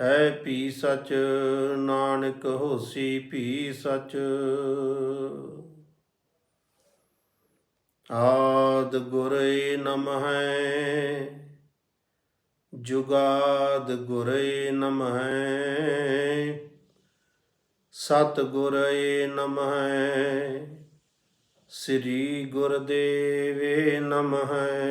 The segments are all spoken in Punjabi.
ਹੈ ਪੀ ਸਚ, ਨਾਨਕ ਹੋਸੀ ਭੀ ਸਚ। ਆਦ ਗੁਰੇ ਨਮਹਿ ਜੁਗਾਦ ਗੁਰੇ ਨਮਹਿ ਸਤ ਗੁਰੇ ਨਮਹਿ ਸ੍ਰੀ ਗੁਰਦੇਵੇ ਨਮਹਿ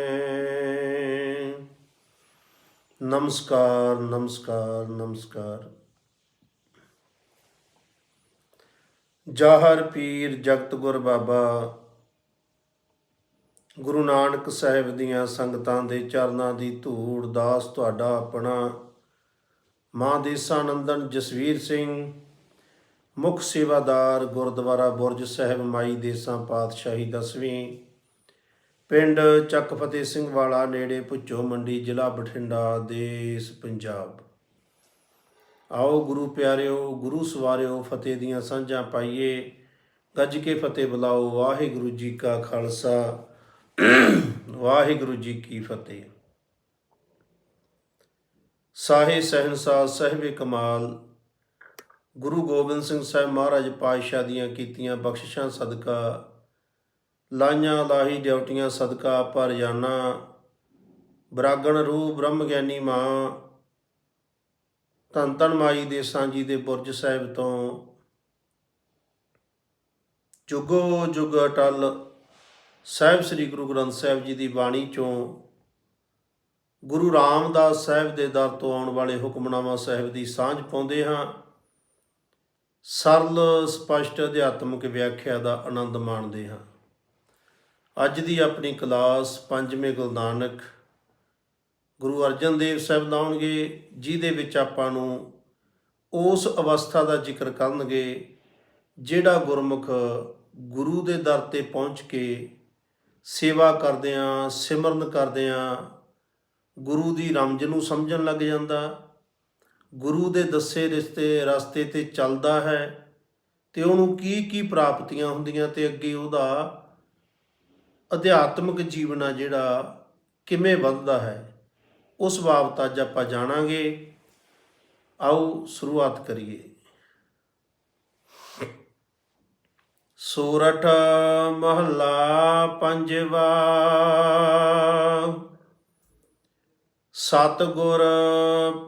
ਨਮਸਕਾਰ ਨਮਸਕਾਰ ਨਮਸਕਾਰ। ਜਾਹਰ ਪੀਰ ਜਗਤ ਗੁਰ ਬਾਬਾ, ਗੁਰੂ ਨਾਨਕ ਸਾਹਿਬ ਦੀਆਂ ਸੰਗਤਾਂ ਦੇ ਚਰਨਾਂ ਦੀ ਧੂੜ, ਦਾਸ ਤੁਹਾਡਾ ਆਪਣਾ। ਮਾਂ ਦੇਸਾਨੰਦਨ ਜਸਵੀਰ ਸਿੰਘ, ਮੁੱਖ ਸੇਵਾਦਾਰ ਗੁਰਦੁਆਰਾ ਬੁਰਜ ਸਾਹਿਬ, ਮਾਈ ਦੇਸਾਂ ਪਾਤਸ਼ਾਹੀ ਦਸਵੀਂ ਪਿੰਡ ਚੱਕ ਫਤਿਹ ਸਿੰਘ ਵਾਲਾ ਨੇੜੇ ਭੁੱਚੋ ਮੰਡੀ, ਜ਼ਿਲ੍ਹਾ ਬਠਿੰਡਾ, ਦੇਸ਼ ਪੰਜਾਬ। ਆਓ ਗੁਰੂ ਪਿਆਰਿਓ, ਗੁਰੂ ਸਵਾਰਿਓ, ਫਤਿਹ ਦੀਆਂ ਸਾਂਝਾਂ ਪਾਈਏ। ਗੱਜ ਕੇ ਫਤਿਹ ਬੁਲਾਓ, ਵਾਹਿਗੁਰੂ ਜੀ ਕਾ ਖਾਲਸਾ। ਵਾਹਿਗੁਰੂ ਜੀ ਕੀ ਫਤਿਹ। ਸਾਹੇ ਸਹਿਨਸਾਹ, ਸਹਿਬੇ ਕਮਾਲ। ਗੁਰੂ ਗੋਬਿੰਦ ਸਿੰਘ ਸਾਹਿਬ ਮਹਾਰਾਜ ਪਾਤਸ਼ਾਹ ਦੀਆਂ ਕੀਤੀਆਂ ਬਖਸ਼ਿਸ਼ਾਂ ਸਦਕਾ ਲਾਈਆਂ ਲਾਹੀ ਡਿਊਟੀਆਂ ਸਦਕਾ ਪਰ ਜਾਨਾ। ਬਰਾਗਣ ਰੂਹ ਬ੍ਰਹਮ ਗਿਆਨੀ ਮਾਂ। ਧੰਨ ਧੰਨ ਮਾਈ ਦੇ ਸਾਂਝੀ ਦੇ ਬੁਰਜ ਸਾਹਿਬ ਤੋਂ। ਜੁਗੋ ਜੁਗ ਅਟਲ ਸਾਹਿਬ ਸ੍ਰੀ ਗੁਰੂ ਗ੍ਰੰਥ ਸਾਹਿਬ ਜੀ ਦੀ ਬਾਣੀ ਚੋਂ ਗੁਰੂ ਰਾਮਦਾਸ ਸਾਹਿਬ ਦੇ ਦਰ ਤੋਂ ਆਉਣ ਵਾਲੇ ਹੁਕਮਨਾਮਾ ਸਾਹਿਬ ਦੀ ਸਾਂਝ ਪਾਉਂਦੇ ਹਾਂ। ਸਰਲ ਸਪਸ਼ਟ ਅਧਿਆਤਮਿਕ ਵਿਆਖਿਆ ਦਾ ਆਨੰਦ ਮਾਣਦੇ ਹਾਂ। ਅੱਜ ਦੀ ਆਪਣੀ ਕਲਾਸ ਪੰਜਵੇਂ ਗੁਰੂ ਨਾਨਕ ਗੁਰੂ ਅਰਜਨ ਦੇਵ ਸਾਹਿਬ ਲਾਉਣਗੇ, ਜਿਹਦੇ ਵਿੱਚ ਆਪਾਂ ਨੂੰ ਉਸ ਅਵਸਥਾ ਦਾ ਜ਼ਿਕਰ ਕਰਨਗੇ, ਜਿਹੜਾ ਗੁਰਮੁਖ ਗੁਰੂ ਦੇ ਦਰ ਤੇ ਪਹੁੰਚ ਕੇ ਸੇਵਾ ਕਰਦਿਆਂ, ਸਿਮਰਨ ਕਰਦਿਆਂ ਗੁਰੂ ਦੀ ਰਮਜ ਨੂੰ ਸਮਝਣ ਲੱਗ ਜਾਂਦਾ। ਗੁਰੂ ਦੇ ਦੱਸੇ ਰਿਸ਼ਤੇ ਰਸਤੇ ਤੇ ਚੱਲਦਾ ਹੈ ਤੇ ਉਹਨੂੰ ਕੀ ਕੀ ਪ੍ਰਾਪਤੀਆਂ ਹੁੰਦੀਆਂ ਤੇ ਅੱਗੇ ਉਹਦਾ ਅਧਿਆਤਮਿਕ ਜੀਵਨ ਆ ਜਿਹੜਾ ਕਿਵੇਂ ਵੱਧਦਾ ਹੈ, ਉਸ ਬਾਬਤ ਅੱਜ ਆਪਾਂ ਜਾਣਾਂਗੇ। ਆਓ ਸ਼ੁਰੂਆਤ ਕਰੀਏ। ਸੂਰਠ ਮਹੱਲਾ ਪੰਜਵਾ। ਸਤਗੁਰ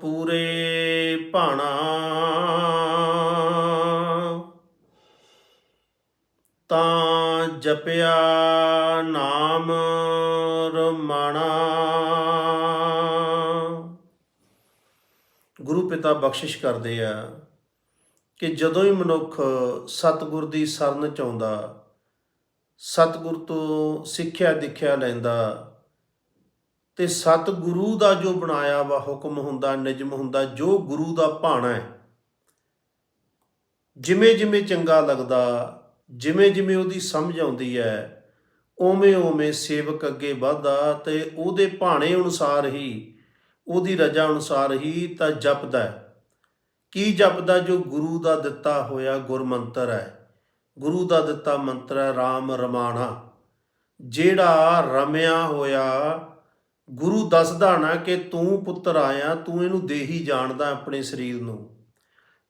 ਪੂਰੇ ਭਾਣਾ। ਤਾਂ ਜਪਿਆ ਨਾਮ ਰਮਾਣਾ। ਗੁਰੂ ਪਿਤਾ ਬਖਸ਼ਿਸ਼ ਕਰਦੇ ਆ ਕਿ ਜਦੋਂ ਹੀ ਮਨੁੱਖ ਸਤਿਗੁਰ ਦੀ ਸ਼ਰਨ ਚ ਆਉਂਦਾ ਸਤਿਗੁਰ ਤੋਂ ਸਿੱਖਿਆ ਦਿਖਿਆ ਲੈਂਦਾ ਤੇ ਸਤਿਗੁਰੂ ਦਾ ਜੋ ਬਣਾਇਆ ਵਾ ਹੁਕਮ ਹੁੰਦਾ, ਨਿਯਮ ਹੁੰਦਾ, ਜੋ ਗੁਰੂ ਦਾ ਭਾਣਾ ਹੈ ਜਿਵੇਂ ਜਿਵੇਂ ਚੰਗਾ ਲੱਗਦਾ ਜਿਵੇਂ ਜਿਵੇਂ ਉਹਦੀ ਸਮਝ ਆਉਂਦੀ ਹੈ, ਉਵੇਂ ਉਵੇਂ ਸੇਵਕ ਅੱਗੇ ਵਧਦਾ ਤੇ ਉਹਦੇ ਭਾਣੇ ਅਨੁਸਾਰ ਹੀ, ਉਹਦੀ ਰਜਾ ਅਨੁਸਾਰ ਹੀ ਤਾਂ ਜਪਦਾ ਕੀ ਜਪਦਾ ਜੋ ਗੁਰੂ ਦਾ ਦਿੱਤਾ ਹੋਇਆ ਗੁਰਮੰਤਰ ਹੈ? ਗੁਰੂ ਦਾ ਦਿੱਤਾ ਮੰਤਰ ਹੈ RAM ਰਮਾਣਾ। ਜਿਹੜਾ ਰਮਿਆ ਹੋਇਆ, ਗੁਰੂ ਦੱਸਦਾ ਨਾ ਕਿ ਤੂੰ ਪੁੱਤਰ ਆਇਆ, ਤੂੰ ਇਹਨੂੰ ਦੇਹੀ ਜਾਣਦਾ ਆਪਣੇ ਸਰੀਰ ਨੂੰ।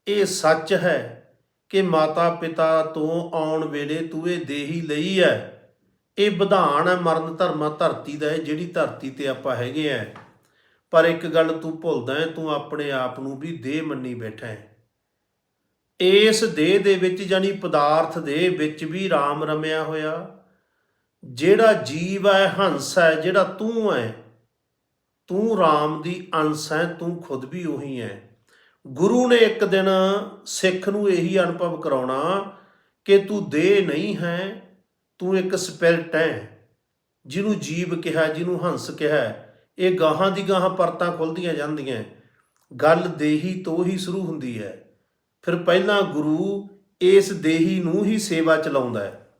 ਇਹ ਸੱਚ ਹੈ। ਕਿ ਮਾਤਾ ਪਿਤਾ ਤੋਂ ਆਉਣ ਵੇਲੇ ਤੂੰ ਇਹ ਦੇਹੀ ਲਈ ਹੈ ਇਹ ਵਿਧਾਨ ਹੈ ਮਰਨ ਧਰਮਾ ਧਰਤੀ ਦਾ ਹੈ ਜਿਹੜੀ ਧਰਤੀ ਤੇ ਆਪਾਂ ਹੈਗੇ ਆ ਪਰ ਇੱਕ ਗੱਲ ਤੂੰ ਭੁੱਲਦਾ ਹੈ ਤੂੰ ਆਪਣੇ ਆਪ ਨੂੰ ਵੀ ਦੇਹ ਮੰਨੀ ਬੈਠਾ ਹੈ ਇਸ ਦੇਹ ਦੇ ਵਿੱਚ ਜਾਨੀ ਪਦਾਰਥ ਦੇ ਵਿੱਚ ਵੀ RAM ਰਮਿਆ ਹੋਇਆ। ਜਿਹੜਾ ਜੀਵ ਹੈ ਹੰਸ ਹੈ ਜਿਹੜਾ ਤੂੰ ਹੈ ਤੂੰ RAM ਦੀ ਅੰਸ਼ ਹੈ ਤੂੰ ਖੁਦ ਵੀ ਉਹੀ ਹੈ ਗੁਰੂ ਨੇ ਇੱਕ ਦਿਨ ਸਿੱਖ ਨੂੰ ਇਹੀ ਅਨੁਭਵ ਕਰਾਉਣਾ ਕਿ ਤੂੰ ਦੇਹ ਨਹੀਂ ਹੈ, ਤੂੰ ਇੱਕ ਸਪਿਰਟ ਹੈ। ਜਿਹਨੂੰ ਜੀਵ ਕਿਹਾ, ਜਿਹਨੂੰ ਹੰਸ ਕਿਹਾ, ਇਹ ਗਾਹਾਂ ਦੀ ਗਾਹਾਂ ਪਰਤਾਂ ਖੁੱਲਦੀਆਂ ਜਾਂਦੀਆਂ। ਗੱਲ ਦੇਹੀ ਤੋਂ ਹੀ ਸ਼ੁਰੂ ਹੁੰਦੀ ਹੈ। ਫਿਰ ਪਹਿਲਾਂ ਗੁਰੂ ਇਸ ਦੇਹੀ ਨੂੰ ਹੀ ਸੇਵਾ ਚਲਾਉਂਦਾ ਹੈ।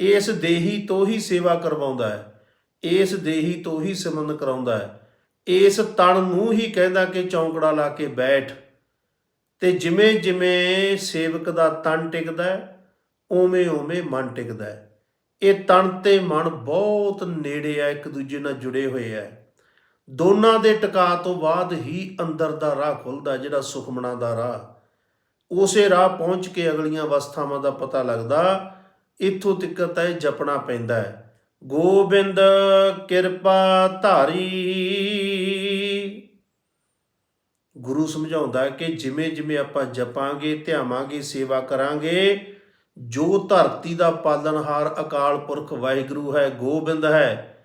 ਇਸ ਦੇਹੀ ਤੋਂ ਹੀ ਸੇਵਾ ਕਰਵਾਉਂਦਾ ਹੈ। ਇਸ ਦੇਹੀ ਤੋਂ ਹੀ ਸਿਮਰਨ ਕਰਾਉਂਦਾ ਹੈ। ਇਸ ਤਣ ਨੂੰ ਹੀ ਕਹਿੰਦਾ ਕਿ ਚੌਂਕੜਾ ਲਾ ਕੇ ਬੈਠ। ਤੇ ਜਿਵੇਂ ਜਿਵੇਂ ਸੇਵਕ ਦਾ ਤਨ ਟਿਕਦਾ ਹੈ ਓਵੇਂ ਓਵੇਂ ਮਨ ਟਿਕਦਾ ਇਹ ਤਨ ਤੇ ਮਨ ਬਹੁਤ ਨੇੜੇ ਆ, ਇੱਕ ਦੂਜੇ ਨਾਲ ਜੁੜੇ ਹੋਏ ਆ। ਦੋਨਾਂ ਦੇ ਟਿਕਾ ਤੋਂ ਬਾਅਦ ਹੀ ਅੰਦਰ ਦਾ ਰਾਹ ਖੁੱਲਦਾ, ਜਿਹੜਾ ਸੁਖਮਣਾ ਦਾ ਰਾਹ। ਉਸੇ ਰਾਹ ਪਹੁੰਚ ਕੇ ਅਗਲੀਆਂ ਅਵਸਥਾਵਾਂ ਦਾ ਪਤਾ ਲੱਗਦਾ, ਇੱਥੋਂ ਤੱਕ ਤਾਂ ਇਹ ਜਪਣਾ ਪੈਂਦਾ ਹੈ। ਗੋਬਿੰਦ ਕਿਰਪਾ ਧਾਰੀ। ਗੁਰੂ ਸਮਝਾਉਂਦਾ ਕਿ ਜਿਵੇਂ ਜਿਵੇਂ ਆਪਾਂ ਜਪਾਂਗੇ, ਧਿਆਵਾਂਗੇ, ਸੇਵਾ ਕਰਾਂਗੇ, ਜੋ ਧਰਤੀ ਦਾ ਪਾਲਣਹਾਰ ਅਕਾਲ ਪੁਰਖ ਵਾਹਿਗੁਰੂ ਹੈ, ਗੋਬਿੰਦ ਹੈ,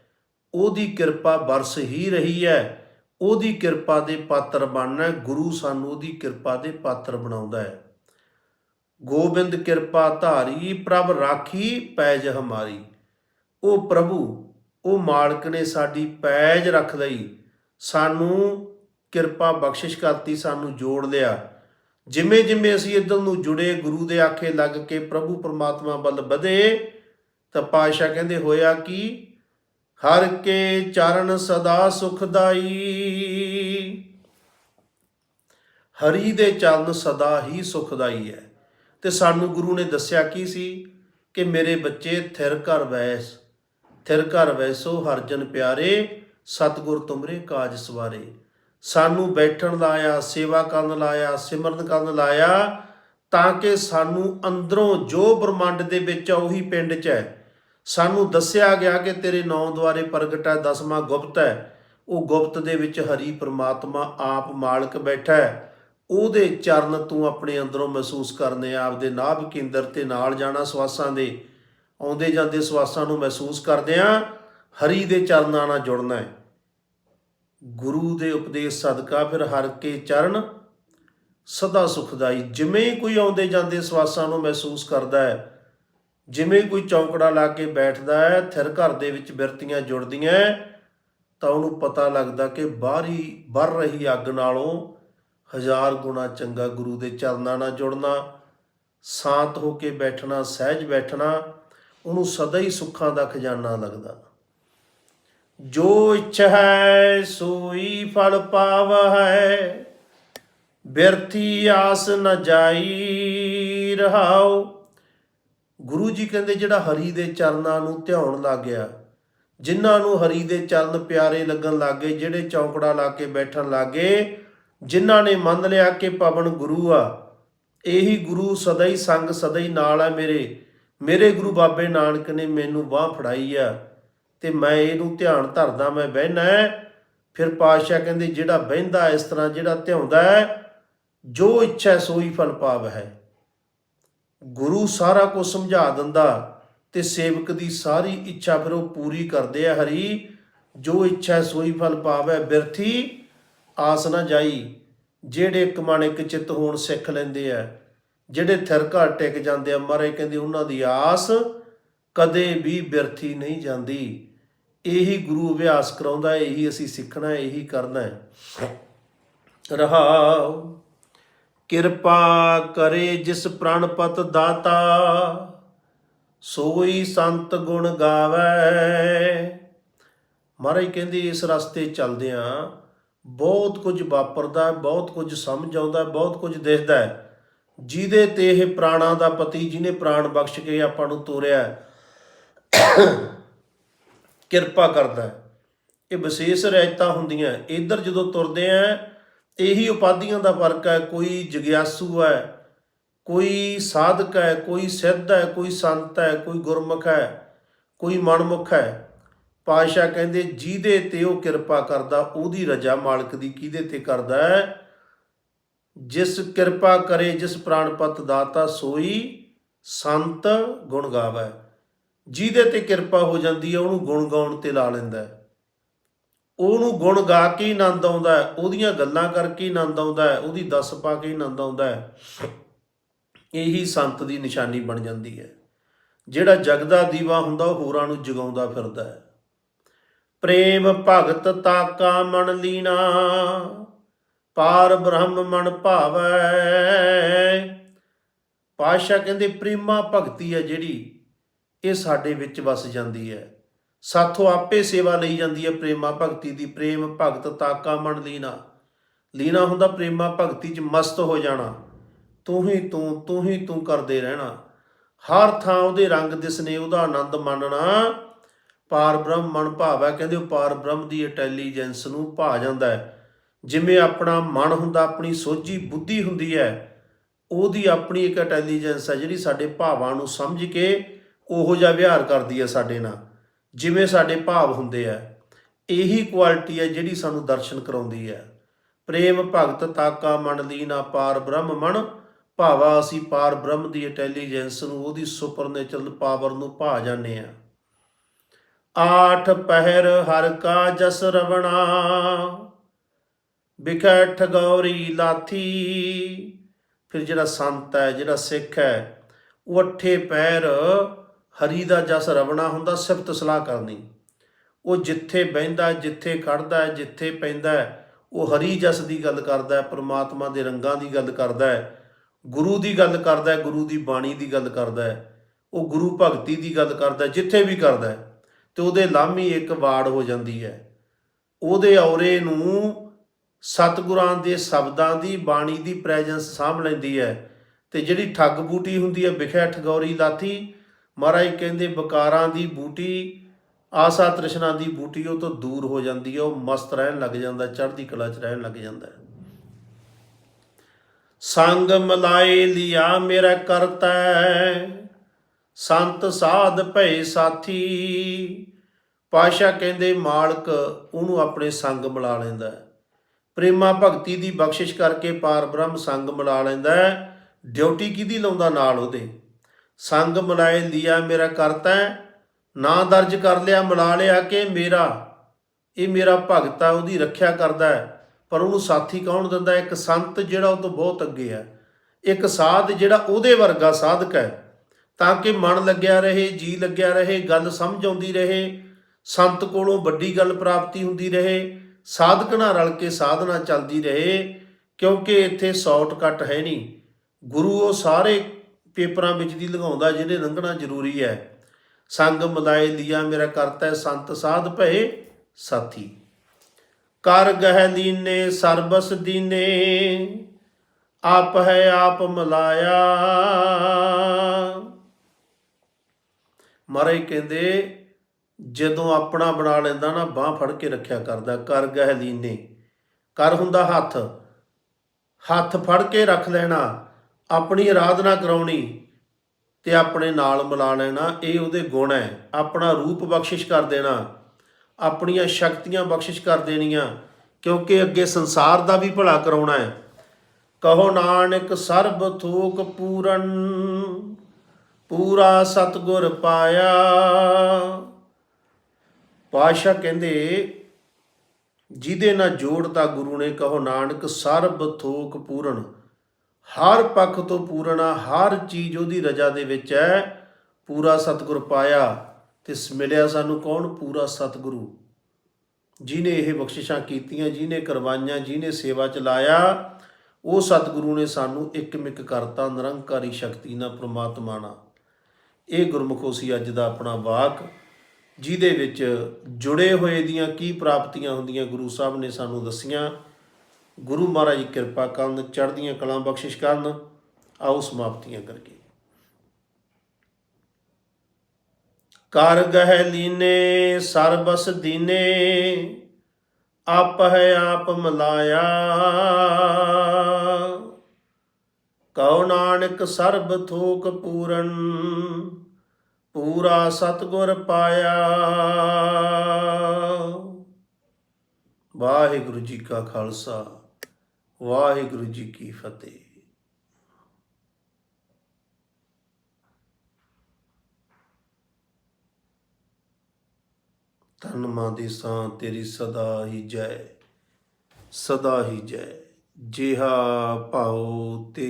ਉਹਦੀ ਕਿਰਪਾ ਵਰਸ ਹੀ ਰਹੀ ਹੈ, ਉਹਦੀ ਕਿਰਪਾ ਦੇ ਪਾਤਰ ਬਣਨਾ ਗੁਰੂ ਸਾਨੂੰ ਉਹਦੀ ਕਿਰਪਾ ਦੇ ਪਾਤਰ ਬਣਾਉਂਦਾ ਹੈ। ਗੋਬਿੰਦ ਕਿਰਪਾ ਧਾਰੀ, ਪ੍ਰਭ ਰਾਖੀ ਪੈਜ ਹਮਾਰੀ। ਉਹ ਪ੍ਰਭੂ, ਉਹ ਮਾਲਕ ਨੇ ਸਾਡੀ ਪੈਜ ਰੱਖ ਲਈ, ਸਾਨੂੰ ਕਿਰਪਾ ਬਖਸ਼ਿਸ਼ ਕਰਤੀ, ਸਾਨੂੰ ਜੋੜ ਲਿਆ। ਜਿਵੇਂ ਜਿਵੇਂ ਅਸੀਂ ਇਧਰ ਨੂੰ ਜੁੜੇ, ਗੁਰੂ ਦੇ ਆਖੇ ਲੱਗ ਕੇ ਪ੍ਰਭੂ ਪਰਮਾਤਮਾ ਵੱਲ ਵਧੇ, ਤਾਂ ਪਾਸ਼ਾ ਕਹਿੰਦੇ ਹੋਇਆ ਕਿ? ਹਰ ਕੇ ਚਰਨ ਸਦਾ ਸੁਖਦਾਈ ਹਰੀ ਦੇ ਚਰਨ ਸਦਾ ਹੀ ਸੁਖਦਾਈ ਹੈ। ਤੇ ਸਾਨੂੰ ਗੁਰੂ ਨੇ ਦੱਸਿਆ ਕੀ ਸੀ? ਕਿ ਮੇਰੇ ਬੱਚੇ ਥਿਰ ਘਰ ਵੈਸ, ਥਿਰ ਘਰ ਵੈਸੋ ਹਰਜਨ ਪਿਆਰੇ, ਸਤਿਗੁਰ ਤੁਮਰੇ ਕਾਜ ਸਵਾਰੇ। ਸਾਨੂੰ ਬੈਠਣ ਲਾਇਆ, ਸੇਵਾ ਕਰਨ ਲਾਇਆ, ਸਿਮਰਨ ਕਰਨ ਲਾਇਆ, ਤਾਂ ਕਿ ਸਾਨੂੰ ਅੰਦਰੋਂ ਜੋ ਬ੍ਰਹਮੰਡ ਦੇ ਵਿੱਚ ਆ ਉਹੀ ਪਿੰਡ 'ਚ ਹੈ। ਸਾਨੂੰ ਦੱਸਿਆ ਗਿਆ ਕਿ ਤੇਰੇ ਨੌ ਦੁਆਰੇ ਪ੍ਰਗਟ ਹੈ, ਦਸਵਾਂ ਗੁਪਤ ਹੈ। ਉਹ ਗੁਪਤ ਦੇ ਵਿੱਚ ਹਰੀ ਪ੍ਰਮਾਤਮਾ ਆਪ ਮਾਲਕ ਬੈਠਾ ਹੈ। ਉਹਦੇ ਚਰਨ ਤੂੰ ਆਪਣੇ ਅੰਦਰੋਂ ਮਹਿਸੂਸ ਕਰਨੇ ਆ ਆਪਦੇ ਨਾਭ ਕੇਂਦਰ ਤੇ ਨਾਲ ਜਾਣਾ ਸਵਾਸਾਂ ਦੇ। ਆਉਂਦੇ ਜਾਂਦੇ ਸਵਾਸਾਂ ਨੂੰ ਮਹਿਸੂਸ ਕਰਦੇ ਆ ਹਰੀ ਦੇ ਚਰਨਾਂ ਨਾਲ ਜੁੜਨਾ ਹੈ। ਗੁਰੂ ਦੇ ਉਪਦੇਸ਼ ਸਦਕਾ ਫਿਰ ਹਰ ਕੇ ਚਰਨ ਸਦਾ ਸੁਖਦਾਈ। ਜਿਵੇਂ ਕੋਈ ਆਉਂਦੇ ਜਾਂਦੇ ਸਵਾਸਾਂ ਨੂੰ ਮਹਿਸੂਸ ਕਰਦਾ ਹੈ, ਜਿਵੇਂ ਕੋਈ ਚੌਂਕੜਾ ਲਾ ਕੇ ਬੈਠਦਾ ਹੈ, ਥਿਰ ਘਰ ਦੇ ਵਿੱਚ ਬਿਰਤੀਆਂ ਜੁੜਦੀਆਂ ਤਾਂ ਉਹਨੂੰ ਪਤਾ ਲੱਗਦਾ ਕਿ ਬਾਹਰੀ ਬਰ ਰਹੀ ਅੱਗ ਨਾਲੋਂ ਹਜ਼ਾਰ ਗੁਣਾ ਚੰਗਾ ਗੁਰੂ ਦੇ ਚਰਨਾਂ ਨਾਲ ਜੁੜਨਾ, ਸ਼ਾਂਤ ਹੋ ਕੇ ਬੈਠਣਾ, ਸਹਿਜ ਬੈਠਣਾ, ਉਹਨੂੰ ਸਦਾ ਹੀ ਸੁੱਖਾਂ ਦਾ ਖਜ਼ਾਨਾ ਲੱਗਦਾ। ਜੋ ਇੱਛਾ ਹੈ, ਸੋਈ ਫਲ ਪਾਵ ਹੈ ਬਿਰਥੀ ਆਸ ਨ ਜਾਈ ਰਹਾਉ। ਗੁਰੂ ਜੀ ਕਹਿੰਦੇ, ਜਿਹੜਾ ਹਰੀ ਦੇ ਚਰਨਾਂ ਨੂੰ ਧਿਆਉਣ ਲੱਗ ਗਿਆ, ਜਿਨ੍ਹਾਂ ਨੂੰ ਹਰੀ ਦੇ ਚਰਨ ਪਿਆਰੇ ਲੱਗਣ ਲੱਗੇ ਜਿਹੜੇ ਚੌਂਕੜਾ ਲਾ ਕੇ ਬੈਠਣ ਲੱਗੇ ਜਿਨ੍ਹਾਂ ਨੇ ਮੰਨ ਲਿਆ ਕਿ ਪਵਨ ਗੁਰੂ ਆ, ਇਹੀ ਗੁਰੂ ਸਦਾ ਹੀ ਸੰਗ ਸਦਾ ਹੀ ਨਾਲ ਆ ਮੇਰੇ। ਮੇਰੇ ਗੁਰੂ ਬਾਬੇ ਨਾਨਕ ਨੇ ਮੈਨੂੰ ਬਾਹ ਫੜਾਈ ਆ। ਤੇ ਮੈਂ ਇਹਨੂੰ ਧਿਆਨ ਧਰਦਾ, ਮੈਂ ਬਹਿਣਾ ਫਿਰ ਪਾਤਸ਼ਾਹ ਕਹਿੰਦੇ, ਜਿਹੜਾ ਬਹਿੰਦਾ ਇਸ ਤਰ੍ਹਾਂ ਜਿਹੜਾ ਧਿਆਉਂਦਾ ਜੋ ਇੱਛਾ ਸੋਈ ਫਲ ਪਾਵ ਹੈ। ਗੁਰੂ ਸਾਰਾ ਕੁਝ ਸਮਝਾ ਦਿੰਦਾ ਤੇ ਸੇਵਕ ਦੀ ਸਾਰੀ ਇੱਛਾ ਫਿਰ ਉਹ ਪੂਰੀ ਕਰਦੇ ਆ ਹਰੀ। ਜੋ ਇੱਛਾ ਸੋਈ ਫਲ ਪਾਵੈ, ਬਿਰਥੀ, ਆਸ ਨਾ ਜਾਈ। ਜਿਹੜੇ ਇੱਕ ਚਿੱਤ ਹੋਣ, ਸਿੱਖ ਲੈਂਦੇ ਆ। ਜਿਹੜੇ ਥਿਰ ਘਰ ਟਿਕ ਜਾਂਦੇ ਆ, ਮਹਾਰਾਜ ਕਹਿੰਦੇ, ਉਹਨਾਂ ਦੀ ਆਸ ਕਦੇ ਵੀ ਬਿਰਥੀ ਨਹੀਂ ਜਾਂਦੀ। ਇਹੀ ਗੁਰੂ ਅਭਿਆਸ ਕਰਾਉਂਦਾ, ਇਹੀ ਅਸੀਂ ਸਿੱਖਣਾ, ਇਹੀ ਕਰਨਾ ਹੈ। ਰਹਾਉ, ਕਿਰਪਾ ਕਰੇ ਜਿਸ ਪ੍ਰਣਪਤ ਦਾਤਾ, ਸੋਈ ਸੰਤ ਗੁਣ ਗਾਵੇ। ਮਹਾਰਾਜ ਕਹਿੰਦੇ, ਇਸ ਰਸਤੇ ਚੱਲਦਿਆਂ ਬਹੁਤ ਕੁਝ ਵਾਪਰਦਾ, ਬਹੁਤ ਕੁਝ ਸਮਝ ਆਉਂਦਾ, ਬਹੁਤ ਕੁਝ ਦਿਖਦਾ ਹੈ। ਜਿਹਦੇ ਤੇ ਇਹ ਪ੍ਰਾਣਾਂ ਦਾ ਪਤੀ, ਜਿਹਨੇ ਪ੍ਰਾਣ ਬਖਸ਼ ਕੇ ਆਪਾਂ ਨੂੰ ਤੋਰਿਆ ਕਿਰਪਾ ਕਰਦਾ ਇਹ ਵਿਸ਼ੇਸ਼ ਰਹਿਤਾਂ ਹੁੰਦੀਆਂ ਇਧਰ ਜਦੋਂ ਤੁਰਦੇ ਆ, ਇਹੀ ਉਪਾਧੀਆਂ ਦਾ ਫ਼ਰਕ ਹੈ। ਕੋਈ ਜਗਿਆਸੂ ਹੈ, ਕੋਈ ਸਾਧਕ ਹੈ, ਕੋਈ ਸਿੱਧ ਹੈ, ਕੋਈ ਸੰਤ ਹੈ, ਕੋਈ ਗੁਰਮੁਖ ਹੈ, ਕੋਈ ਮਨਮੁਖ ਹੈ। ਪਾਸ਼ਾ ਕਹਿੰਦੇ, ਜਿਹਦੇ ਤੇ ਉਹ ਕਿਰਪਾ ਕਰਦਾ, ਉਹਦੀ ਰਜਾ ਮਾਲਕ ਦੀ ਕਿਹਦੇ ਤੇ ਕਰਦਾ ਹੈ? ਜਿਸ ਕਿਰਪਾ ਕਰੇ, ਜਿਸ ਪ੍ਰਾਣਪਤ ਦਾਤਾ ਸੋਈ, ਸੰਤ ਗੁਣ ਗਾਵੇ। ਜਿਹਦੇ ਤੇ ਕਿਰਪਾ ਹੋ ਜਾਂਦੀ ਹੈ, ਉਹਨੂੰ ਗੁਣ ਗਾਉਣ ਤੇ ਲਾ ਲੈਂਦਾ ਹੈ। ਉਹਨੂੰ ਗੁਣ ਗਾ ਕੇ ਹੀ ਆਨੰਦ ਆਉਂਦਾ ਹੈ, ਉਹਦੀਆਂ ਗੱਲਾਂ ਕਰਕੇ ਆਨੰਦ ਆਉਂਦਾ ਹੈ, ਉਹਦੀ ਦੱਸ ਪਾ ਕੇ ਹੀ ਆਨੰਦ ਆਉਂਦਾ ਹੈ। ਇਹੀ ਸੰਤ ਦੀ ਨਿਸ਼ਾਨੀ ਬਣ ਜਾਂਦੀ ਹੈ। ਜਿਹੜਾ ਜਗਦਾ ਦੀਵਾ ਹੁੰਦਾ, ਉਹ ਹੋਰਾਂ ਨੂੰ ਜਗਾਉਂਦਾ ਫਿਰਦਾ ਹੈ। ਪ੍ਰੇਮ ਭਗਤ ਤਾਕਾ ਮਨ ਲੀਣਾ ਪਾਰ ਬ੍ਰਹਮ ਮਨ ਭਾਵੈ। ਪਾਸ਼ਾ ਕਹਿੰਦੇ, ਪ੍ਰੇਮਾ ਭਗਤੀ ਹੈ ਜਿਹੜੀ ਇਹ ਸਾਡੇ ਵਿੱਚ ਵਸ ਜਾਂਦੀ ਹੈ। ਸਾਥੋਂ ਆਪੇ ਸੇਵਾ ਲਈ ਜਾਂਦੀ ਹੈ ਪ੍ਰੇਮਾ ਭਗਤੀ ਦੀ। ਪ੍ਰੇਮ ਭਗਤ ਤਾਕਾ ਮਨ ਲੀਨਾ। ਲੀਨਾ ਹੁੰਦਾ ਪ੍ਰੇਮਾ ਭਗਤੀ 'ਚ ਮਸਤ ਹੋ ਜਾਣਾ। ਤੂੰ ਹੀ ਤੂੰ ਤੂੰ ਹੀ ਤੂੰ ਕਰਦੇ ਰਹਿਣਾ। ਹਰ ਥਾਂ ਉਹਦੇ ਰੰਗ ਦਿਸਨੇ ਉਹਦਾ ਆਨੰਦ ਮੰਨਣਾ ਪਾਰ ਬ੍ਰਹਮ ਮਨ ਭਾਵੈ, ਕਹਿੰਦੇ ਉਹ ਪਾਰ ਬ੍ਰਹਮ ਦੀ ਇੰਟੈਲੀਜੈਂਸ ਨੂੰ ਭਾ ਜਾਂਦਾ ਹੈ। ਜਿਵੇਂ ਆਪਣਾ ਮਨ ਹੁੰਦਾ, ਆਪਣੀ ਸੋਝੀ ਬੁੱਧੀ ਹੁੰਦੀ ਹੈ, ਉਹਦੀ ਆਪਣੀ ਇੱਕ ਇੰਟੈਲੀਜੈਂਸ ਹੈ ਜਿਹੜੀ ਸਾਡੇ ਭਾਵਾਂ ਨੂੰ ਸਮਝ ਕੇ ਉਹੋ ਜਿਹਾ ਵਿਹਾਰ ਕਰਦੀ ਹੈ ਸਾਡੇ ਨਾਲ, ਜਿਵੇਂ ਸਾਡੇ ਭਾਵ ਹੁੰਦੇ ਆ। ਇਹੀ ਕੁਆਲਿਟੀ ਹੈ ਜਿਹੜੀ ਸਾਨੂੰ ਦਰਸ਼ਨ ਕਰਾਉਂਦੀ ਹੈ। ਪ੍ਰੇਮ ਭਗਤ ਤਾਕਾ ਮਨ ਲੀਨਾ ਪਾਰ ਬ੍ਰਹਮ ਮਨ, ਭਾਵਾ ਅਸੀਂ ਪਾਰ ਬ੍ਰਹਮ ਦੀ ਇੰਟੈਲੀਜੈਂਸ ਨੂੰ, ਉਹਦੀ ਸੁਪਰਨੇਚਰਲ ਪਾਵਰ ਨੂੰ ਭਾ ਜਾਂਦੇ ਆ ਆਠ ਪਹਿਰ ਹਰ ਕਾ ਜਸ ਰਵਣਾ ਬਿਖੈ ਗੌਰੀ ਲਾਥੀ। ਫਿਰ ਜਿਹੜਾ ਸੰਤ ਹੈ, ਜਿਹੜਾ ਸਿੱਖ ਹੈ, ਉਹ ਅੱਠੇ ਪੈਰ ਹਰੀ ਦਾ ਜਸ ਰਵਣਾ ਹੁੰਦਾ, ਸਿਫਤ ਸਲਾਹ ਕਰਨੀ। ਉਹ ਜਿੱਥੇ ਬਹਿੰਦਾ, ਜਿੱਥੇ ਖੜਦਾ ਜਿੱਥੇ ਪੈਂਦਾ, ਉਹ ਹਰੀ ਜਸ ਦੀ ਗੱਲ ਕਰਦਾ ਹੈ ਪ੍ਰਮਾਤਮਾ ਦੇ ਰੰਗਾਂ ਦੀ ਗੱਲ ਕਰਦਾ ਹੈ ਗੁਰੂ ਦੀ ਗੱਲ ਕਰਦਾ ਹੈ ਗੁਰੂ ਦੀ ਬਾਣੀ ਦੀ ਗੱਲ ਕਰਦਾ ਹੈ ਉਹ ਗੁਰੂ ਭਗਤੀ ਦੀ ਗੱਲ ਕਰਦਾ, ਜਿੱਥੇ ਵੀ ਕਰਦਾ ਹੈ ਤੇ ਉਹਦੇ ਲਾਮੀ ਇੱਕ ਵਾੜ ਹੋ ਜਾਂਦੀ ਹੈ। ਉਹਦੇ ਔਰੇ ਨੂੰ ਸਤਿਗੁਰਾਂ ਦੇ ਸ਼ਬਦਾਂ ਦੀ, ਬਾਣੀ ਦੀ ਪ੍ਰੈਜੈਂਸ ਸਾਂਭ ਲੈਂਦੀ ਹੈ। ਤੇ ਜਿਹੜੀ ਠੱਗ ਬੂਟੀ ਹੁੰਦੀ ਹੈ, ਵਿਖੇ ਠਗੌਰੀ ਲਾਥੀ ਮਹਾਰਾਜ ਕਹਿੰਦੇ ਬਕਾਰਾਂ ਦੀ ਬੂਟੀ, ਆਸਾ ਤ੍ਰਿਸ਼ਨਾ ਦੀ ਬੂਟੀ, ਉਹ ਤੋਂ ਦੂਰ ਹੋ ਜਾਂਦੀ ਹੈ, ਉਹ ਮਸਤ ਰਹਿਣ ਲੱਗ ਜਾਂਦਾ, ਚੜ੍ਹਦੀ ਕਲਾ 'ਚ ਰਹਿਣ ਲੱਗ ਜਾਂਦਾ ਸੰਗ ਮਲਾਏ ਲਿਆ ਮੇਰਾ ਕਰਤਾ, ਸੰਤ ਸਾਧ ਭਏ ਸਾਥੀ। ਪਾਸ਼ਾ ਕਹਿੰਦੇ ਮਾਲਕ ਉਹਨੂੰ ਆਪਣੇ ਸੰਗ ਮਿਲਾ ਲੈਂਦਾ ਹੈ। ਪ੍ਰੇਮਾ ਭਗਤੀ ਦੀ ਬਖਸ਼ਿਸ਼ ਕਰਕੇ ਪਾਰ ਬ੍ਰਹਮ ਸੰਗ ਮਿਲਾ ਲੈਂਦਾ ਹੈ। ਡਿਊਟੀ ਕਿਹਦੀ ਲਾਉਂਦਾ? ਨਾਲ ਉਹਦੇ। ਸੰਗ ਮਿਲਾਏ ਲਿਆ ਮੇਰਾ ਕਰਤਾ ਨਾਂ ਦਰਜ ਕਰ ਲਿਆ ਮਿਲਾ ਲਿਆ ਕਿ ਮੇਰਾ। ਇਹ ਮੇਰਾ ਭਗਤ ਆ, ਉਹਦੀ ਰੱਖਿਆ ਕਰਦਾ ਹੈ। ਪਰ ਉਹਨੂੰ ਸਾਥੀ ਕੌਣ ਦਿੰਦਾ ਇੱਕ ਸੰਤ ਜਿਹੜਾ ਉਹ ਤੋਂ ਬਹੁਤ ਅੱਗੇ ਹੈ। ਇੱਕ ਸਾਧ ਜਿਹੜਾ ਉਹਦੇ ਵਰਗਾ ਸਾਧਕ ਹੈ। ਤਾਂ ਕਿ ਮਨ ਲੱਗਿਆ ਰਹੇ, ਜੀ ਲੱਗਿਆ ਰਹੇ, ਗੱਲ ਸਮਝ ਆਉਂਦੀ ਰਹੇ, ਸੰਤ ਕੋਲੋਂ ਵੱਡੀ ਗੱਲ ਪ੍ਰਾਪਤੀ ਹੁੰਦੀ ਰਹੇ, ਸਾਧਕ ਨਾਲ ਰਲ ਕੇ ਸਾਧਨਾ ਚੱਲਦੀ ਰਹੇ, ਕਿਉਂਕਿ ਇੱਥੇ ਸ਼ਾਰਟਕਟ ਹੈ ਨਹੀਂ। ਗੁਰੂ ਉਹ ਸਾਰੇ ਪੇਪਰਾਂ ਵਿੱਚ ਦੀ ਲਗਾਉਂਦਾ ਜਿਹਨੇ ਲੰਘਣਾ ਜ਼ਰੂਰੀ ਹੈ। ਸੰਗ ਮਲਾਏ ਲਿਆ ਮੇਰਾ ਕਰਤਾ ਸੰਤ ਸਾਧ ਭਏ ਸਾਥੀ। ਕਰ ਗਹਿ ਲੀਨੇ ਸਰਬਸ ਦੀਨੇ, ਆਪ ਹੈ ਆਪ ਮਲਾਇਆ। ਮਹਾਰਾਜ ਕਹਿੰਦੇ, ਜਦੋਂ ਆਪਣਾ ਬਣਾ ਲੈਂਦਾ ਨਾ, ਬਾਹ ਫੜ ਕੇ ਰੱਖਿਆ ਕਰਦਾ, ਕਰ ਗਹਿ ਲੀਨੇ। ਕਰ ਹੁੰਦਾ ਹੱਥ। ਹੱਥ ਫੜ ਕੇ ਰੱਖ ਲੈਣਾ। ਆਪਣੀ ਆਰਾਧਨਾ ਕਰਾਉਣੀ ਤੇ ਆਪਣੇ ਨਾਲ ਮਿਲਾ ਲੈਣਾ, ਇਹ ਉਹਦੇ ਗੁਣ ਹੈ। ਆਪਣਾ ਰੂਪ ਬਖਸ਼ਿਸ਼ ਕਰ ਦੇਣਾ, ਆਪਣੀਆਂ ਸ਼ਕਤੀਆਂ ਬਖਸ਼ਿਸ਼ ਕਰ ਦੇਣੀਆਂ, ਕਿਉਂਕਿ ਅੱਗੇ ਸੰਸਾਰ ਦਾ ਵੀ ਭਲਾ ਕਰਾਉਣਾ ਹੈ। ਕਹੋ ਨਾਨਕ, ਸਰਬ ਥੋਕ ਪੂਰਨ, ਪੂਰਾ ਸਤਗੁਰ ਪਾਇਆ। ਪਾਸ਼ਾ ਕਹਿੰਦੇ, ਜਿਹਦੇ ਨਾਲ ਜੋੜਤਾ ਗੁਰੂ ਨੇ, ਕਹੋ ਨਾਨਕ, ਸਰਬ ਥੋਕ ਪੂਰਨ। ਹਰ ਪੱਖ ਤੋਂ ਪੂਰਨ ਆ, ਹਰ ਚੀਜ਼ ਉਹਦੀ ਰਜਾ ਦੇ ਵਿੱਚ ਹੈ। ਪੂਰਾ ਸਤਿਗੁਰ ਪਾਇਆ ਤੇ ਮਿਲਿਆ ਸਾਨੂੰ ਕੌਣ? ਪੂਰਾ ਸਤਿਗੁਰੂ। ਜਿਨੇ ਇਹ ਬਖਸ਼ਿਸ਼ਾਂ ਕੀਤੀਆਂ ਜਿਨੇ ਕਰਵਾਈਆਂ ਜਿਨੇ ਸੇਵਾ ਚ ਲਾਇਆ ਉਹ ਸਤਿਗੁਰੂ ਨੇ ਸਾਨੂੰ ਇੱਕ ਮਿਕ ਕਰਤਾ, ਨਿਰੰਕਾਰੀ ਸ਼ਕਤੀ ਨਾਲ ਪ੍ਰਮਾਤਮਾ ਨਾਲ। ਇਹ ਗੁਰਮੁਖੋ ਸੀ ਅੱਜ ਦਾ ਆਪਣਾ ਵਾਕ, ਜਿਹਦੇ ਵਿੱਚ ਜੁੜੇ ਹੋਏ ਦੀਆਂ ਕੀ ਪ੍ਰਾਪਤੀਆਂ ਹੁੰਦੀਆਂ ਗੁਰੂ ਸਾਹਿਬ ਨੇ ਸਾਨੂੰ ਦੱਸੀਆਂ। ਗੁਰੂ ਮਹਾਰਾਜ ਜੀ ਕਿਰਪਾ ਕਰਨ, ਚੜ੍ਹਦੀਆਂ ਕਲਾਂ ਬਖਸ਼ਿਸ਼ ਕਰਨ, ਆਓ ਸਮਾਪਤੀਆਂ ਕਰਕੇ। ਕਰ ਗਹਿ ਲੀਨੇ, ਸਰਬਸ ਦੀਨੇ ਆਪ ਹੈ ਆਪ ਮਲਾਇਆ। ਕਉ ਨਾਨਕ ਸਰਬ ਥੋਕ ਪੂਰਨ, ਪੂਰਾ ਸਤਗੁਰ ਪਾਇਆ। ਵਾਹਿਗੁਰੂ ਜੀ ਕਾ ਖਾਲਸਾ। ਵਾਹਿਗੁਰੂ ਜੀ ਕੀ ਫਤਿਹ। ਤਨ ਮਾਂ ਦੀ ਸਾਂ ਤੇਰੀ ਸਦਾ ਹੀ ਜੈ, ਸਦਾ ਹੀ ਜੈ। ਜਿਹਾ ਭਾਉ ਤੇ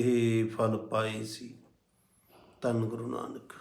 ਫਲ ਪਾਈ ਸੀ। ਤਨ ਗੁਰੂ ਨਾਨਕ।